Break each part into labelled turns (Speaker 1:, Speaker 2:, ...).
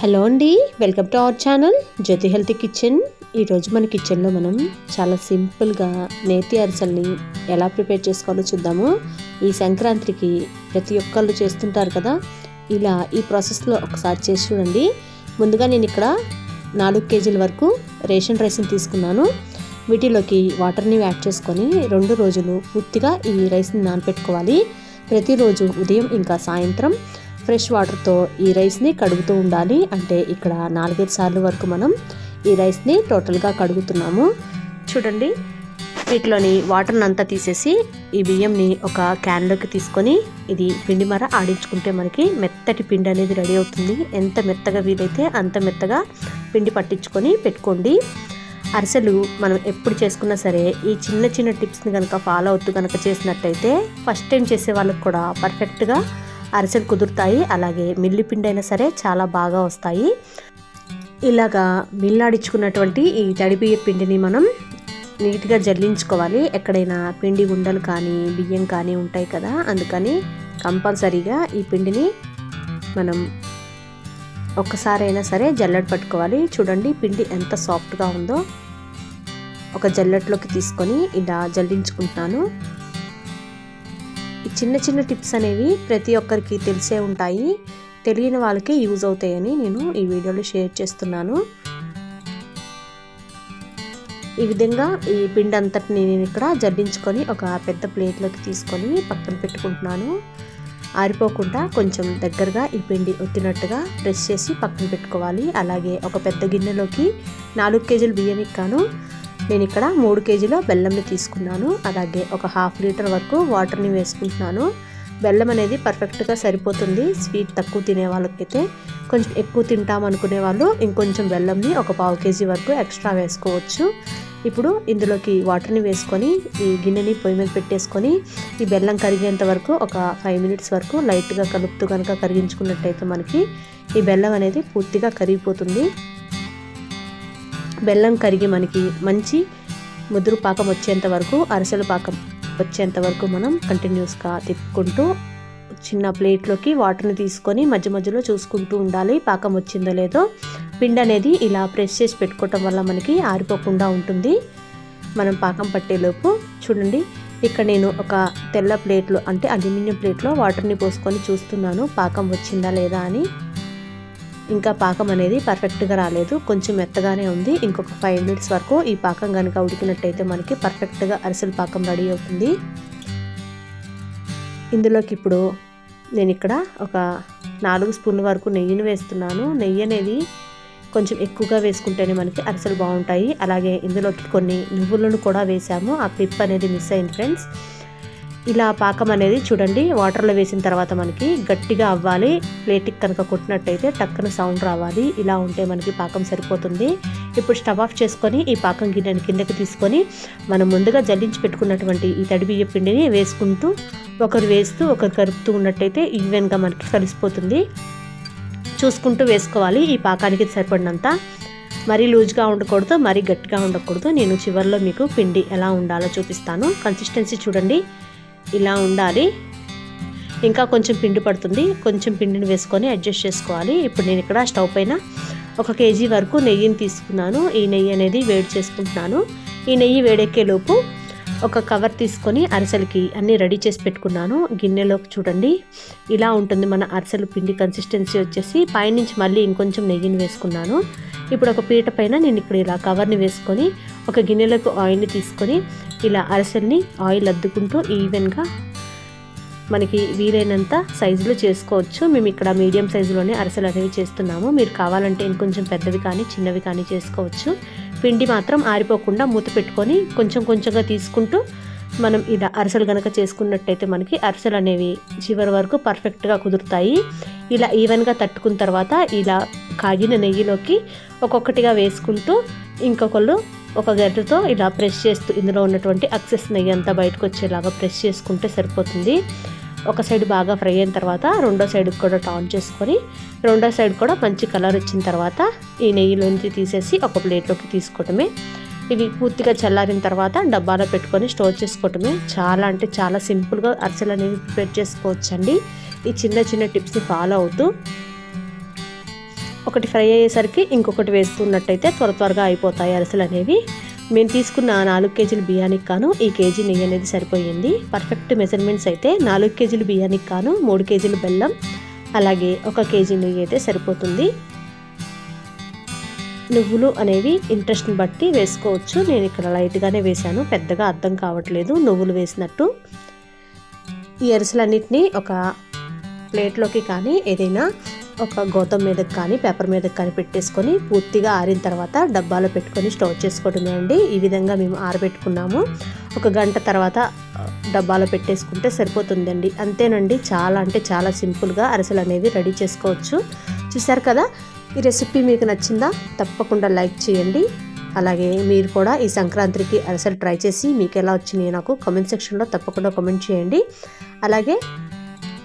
Speaker 1: Hello అండి welcome to our channel Jyothi health kitchen. ఈరోజు మన కిచెన్లో మనం చాలా సింపుల్గా నేతి అరిసెల్ని ఎలా ప్రిపేర్ చేసుకోవాలో చూద్దాము. ఈ సంక్రాంతికి ప్రతి ఒక్కళ్ళు చేస్తుంటారు కదా ఇలా ఈ ప్రాసెస్లో ఒకసారి చేసి చూడండి. ముందుగా నేను ఇక్కడ నాలుగు కేజీల వరకు రేషన్ రైస్ని తీసుకున్నాను. వీటిలోకి వాటర్ని యాడ్ చేసుకొని రెండు రోజులు పూర్తిగా ఈ రైస్ని నానపెట్టుకోవాలి. ప్రతిరోజు ఉదయం ఇంకా సాయంత్రం ఫ్రెష్ వాటర్తో ఈ రైస్ని కడుగుతూ ఉండాలి. అంటే ఇక్కడ నాలుగైదు సార్లు వరకు మనం ఈ రైస్ని టోటల్గా కడుగుతున్నాము. చూడండి వీటిలోని వాటర్ని అంతా తీసేసి ఈ బియ్యంని ఒక క్యాన్లోకి తీసుకొని ఇది పిండి మర ఆడించుకుంటే మనకి మెత్తటి పిండి అనేది రెడీ అవుతుంది. ఎంత మెత్తగా వీలైతే అంత మెత్తగా పిండి పట్టించుకొని పెట్టుకోండి. అరిసెలు మనం ఎప్పుడు చేసుకున్నా సరే ఈ చిన్న చిన్న టిప్స్ని కనుక ఫాలో అవుతూ కనుక చేసినట్టయితే ఫస్ట్ టైం చేసే వాళ్ళకి కూడా పర్ఫెక్ట్గా అరిసెలు కుదురుతాయి అలాగే మిల్లి పిండి అయినా సరే చాలా బాగా వస్తాయి. ఇలాగా మిల్లాడించుకున్నటువంటి ఈ తడిబియ్య పిండిని మనం నీట్గా జల్లించుకోవాలి. ఎక్కడైనా పిండి ఉండలు కానీ బియ్యం కానీ ఉంటాయి కదా అందుకని కంపల్సరీగా ఈ పిండిని మనం ఒక్కసారైనా సరే జల్లెడ పట్టుకోవాలి. చూడండి పిండి ఎంత సాఫ్ట్గా ఉందో. ఒక జల్లెట్లోకి తీసుకొని ఇలా జల్లించుకుంటున్నాను. చిన్న చిన్న టిప్స్ అనేవి ప్రతి ఒక్కరికి తెలిసే ఉంటాయి. తెలియని వాళ్ళకి యూజ్ అవుతాయని నేను ఈ వీడియోలో షేర్ చేస్తున్నాను. ఈ విధంగా ఈ పిండి అంతటిని నేను ఇక్కడ జల్లించుకొని ఒక పెద్ద ప్లేట్లోకి తీసుకొని పక్కన పెట్టుకుంటున్నాను. ఆరిపోకుండా కొంచెం దగ్గరగా ఈ పిండి ఒత్తినట్టుగా ప్రెస్ చేసి పక్కన పెట్టుకోవాలి. అలాగే ఒక పెద్ద గిన్నెలోకి నాలుగు కేజీల బియ్యం ఇక్కాను నేను ఇక్కడ మూడు కేజీల బెల్లంని తీసుకున్నాను. అలాగే ఒక హాఫ్ లీటర్ వరకు వాటర్ని వేసుకుంటున్నాను. బెల్లం అనేది పర్ఫెక్ట్గా సరిపోతుంది. స్వీట్ తక్కువ తినే వాళ్ళకైతే కొంచెం ఎక్కువ తింటాం అనుకునే వాళ్ళు ఇంకొంచెం బెల్లంని ఒక పావు కేజీ వరకు ఎక్స్ట్రా వేసుకోవచ్చు. ఇప్పుడు ఇందులోకి వాటర్ని వేసుకొని ఈ గిన్నెని పొయ్యి మీద పెట్టేసుకొని ఈ బెల్లం కరిగేంత వరకు ఒక ఫైవ్ మినిట్స్ వరకు లైట్గా కలుపుతూ కనుక కరిగించుకున్నట్టయితే మనకి ఈ బెల్లం అనేది పూర్తిగా కరిగిపోతుంది. బెల్లం కరిగి మనకి మంచి ముదురు పాకం వచ్చేంత వరకు అరిసెల పాకం వచ్చేంత వరకు మనం కంటిన్యూస్గా తిప్పుకుంటూ చిన్న ప్లేట్లోకి వాటర్ని తీసుకొని మధ్య మధ్యలో చూసుకుంటూ ఉండాలి పాకం వచ్చిందో లేదో. పిండి అనేది ఇలా ప్రెస్ చేసి పెట్టుకోవటం వల్ల మనకి ఆరిపోకుండా ఉంటుంది. మనం పాకం పట్టేలోపు చూడండి ఇక్కడ నేను ఒక తెల్ల ప్లేట్లో అంటే అల్యూమినియం ప్లేట్లో వాటర్ని పోసుకొని చూస్తున్నాను పాకం వచ్చిందా లేదా అని. ఇంకా పాకం అనేది పర్ఫెక్ట్గా రాలేదు. కొంచెం మెత్తగానే ఉంది. ఇంకొక ఫైవ్ మినిట్స్ వరకు ఈ పాకం కనుక ఉడికినట్టయితే మనకి పర్ఫెక్ట్గా అరిసెల పాకం రెడీ అవుతుంది. ఇందులోకి ఇప్పుడు నేను ఇక్కడ ఒక నాలుగు స్పూన్ల వరకు నెయ్యిని వేస్తున్నాను. నెయ్యి అనేది కొంచెం ఎక్కువగా వేసుకుంటేనే మనకి అరిసెలు బాగుంటాయి. అలాగే ఇందులోకి కొన్ని నువ్వులను కూడా వేసాము. ఆ క్లిప్ అనేది మిస్ అయింది ఫ్రెండ్స్ ఇలా పాకం అనేది చూడండి వాటర్లో వేసిన తర్వాత మనకి గట్టిగా అవ్వాలి. ప్లేట్కి కనుక కొట్టినట్టయితే టక్కన సౌండ్ రావాలి. ఇలా ఉంటే మనకి పాకం సరిపోతుంది. ఇప్పుడు స్టవ్ ఆఫ్ చేసుకొని ఈ పాకం గిన్నెని కిందకి తీసుకొని మనం ముందుగా జల్లించి పెట్టుకున్నటువంటి ఈ తడి బియ్య పిండిని వేసుకుంటూ ఒకరు వేస్తూ ఒకరు కలుపుతూ ఉన్నట్టయితే ఈవెన్గా మనకి కలిసిపోతుంది. చూసుకుంటూ వేసుకోవాలి. ఈ పాకానికి సరిపడినంత. మరీ లూజ్గా ఉండకూడదు మరీ గట్టిగా ఉండకూడదు. నేను చివరిలో మీకు పిండి ఎలా ఉండాలో చూపిస్తాను. కన్సిస్టెన్సీ చూడండి. ఇలా ఉండాలి. ఇంకా కొంచెం పిండి పడుతుంది. కొంచెం పిండిని వేసుకొని అడ్జస్ట్ చేసుకోవాలి. ఇప్పుడు నేను ఇక్కడ స్టవ్ పైన ఒక కేజీ వరకు నెయ్యిని తీసుకున్నాను. ఈ నెయ్యి అనేది వేడి చేసుకుంటున్నాను. ఈ నెయ్యి వేడెక్కేలోపు ఒక కవర్ తీసుకొని అరిసెలకి అన్నీ రెడీ చేసి పెట్టుకున్నాను. గిన్నెలోకి చూడండి. ఇలా ఉంటుంది మన అరిసెలు పిండి కన్సిస్టెన్సీ వచ్చేసి. పైనుంచి మళ్ళీ ఇంకొంచెం నెయ్యిని వేసుకున్నాను. ఇప్పుడు ఒక పీట పైన నేను ఇక్కడ ఇలా కవర్ని వేసుకొని ఒక గిన్నెలోకి ఆయిల్ని తీసుకొని ఇలా అరిసెల్ని ఆయిల్ అద్దుకుంటూ ఈవెన్గా మనకి వీలైనంత సైజులో చేసుకోవచ్చు. మేము ఇక్కడ మీడియం సైజులోనే అరిసెలు అనేవి చేస్తున్నాము. మీరు కావాలంటే ఇంకొంచెం పెద్దవి కానీ చిన్నవి కానీ చేసుకోవచ్చు. పిండి మాత్రం ఆరిపోకుండా మూత పెట్టుకొని కొంచెం కొంచెంగా తీసుకుంటూ మనం ఇలా అరిసెలు కనుక చేసుకున్నట్టయితే మనకి అరిసెలు అనేవి చివరి వరకు పర్ఫెక్ట్గా కుదురుతాయి. ఇలా ఈవెన్గా తట్టుకున్న తర్వాత ఇలా కాగిన నెయ్యిలోకి ఒక్కొక్కటిగా వేసుకుంటూ ఇంకొకళ్ళు ఒక గరిటతో ఇలా ప్రెస్ చేస్తూ ఇందులో ఉన్నటువంటి అక్సెస్ నెయ్యి అంతా బయటకు వచ్చేలాగా ప్రెస్ చేసుకుంటే సరిపోతుంది. ఒక సైడ్ బాగా ఫ్రై అయిన తర్వాత రెండో సైడ్ కూడా టర్న్ చేసుకొని రెండో సైడ్ కూడా మంచి కలర్ వచ్చిన తర్వాత ఈ నెయ్యిలోంచి తీసేసి ఒక ప్లేట్లోకి తీసుకోవటమే. ఇవి పూర్తిగా చల్లారిన తర్వాత డబ్బాలో పెట్టుకొని స్టోర్ చేసుకోవటమే. చాలా అంటే చాలా సింపుల్గా అరిసెలు అనేవి ప్రిపేర్ చేసుకోవచ్చండి. ఈ చిన్న చిన్న టిప్స్ని ఫాలో అవుతూ ఒకటి ఫ్రై అయ్యేసరికి ఇంకొకటి వేసుకున్నట్టయితే త్వర త్వరగా అయిపోతాయి అరిసెలు అనేవి మేము తీసుకున్న నాలుగు కేజీల బియ్యానికి కాను ఈ కేజీ నెయ్యి అనేది సరిపోయింది. పర్ఫెక్ట్ మెజర్మెంట్స్ అయితే నాలుగు కేజీల బియ్యానికి కాను మూడు కేజీల బెల్లం అలాగే ఒక కేజీ నెయ్యి అయితే సరిపోతుంది. నువ్వులు అనేవి ఇంట్రెస్ట్ని బట్టి వేసుకోవచ్చు. నేను ఇక్కడ లైట్గానే వేశాను పెద్దగా అర్థం కావట్లేదు నువ్వులు వేసినట్టు. ఈ అరిసెలన్నింటినీ ఒక ప్లేట్లోకి కానీ ఏదైనా ఒక గోతం మీదకి కానీ పేపర్ మీదకి కానీ పెట్టేసుకొని పూర్తిగా ఆరిన తర్వాత డబ్బాలో పెట్టుకొని స్టోర్ చేసుకోవడమే అండి. ఈ విధంగా మేము ఆరబెట్టుకున్నాము. ఒక గంట తర్వాత డబ్బాలో పెట్టేసుకుంటే సరిపోతుందండి. అంతేనండి చాలా అంటే చాలా సింపుల్గా అరిసెలు అనేవి రెడీ చేసుకోవచ్చు. చూసారు కదా ఈ రెసిపీ మీకు నచ్చిందా? తప్పకుండా లైక్ చేయండి. అలాగే మీరు కూడా ఈ సంక్రాంతికి అరిసెలు ట్రై చేసి మీకు ఎలా వచ్చినాయో నాకు కామెంట్ సెక్షన్లో తప్పకుండా కామెంట్ చేయండి. అలాగే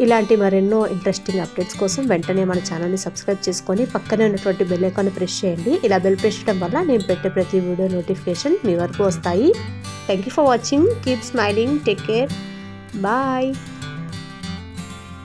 Speaker 1: ఇలాంటి మరెన్నో ఇంట్రెస్టింగ్ అప్డేట్స్ కోసం వెంటనే మన ఛానల్ని సబ్స్క్రైబ్ చేసుకొని పక్కనే ఉన్నటువంటి బెల్ ఐకాన్ ప్రెస్ చేయండి. ఇలా బెల్ ప్రెస్ చేయడం వల్ల నేను పెట్టే ప్రతి వీడియో నోటిఫికేషన్ మీ వరకు వస్తాయి. Thank you for watching keep smiling take care bye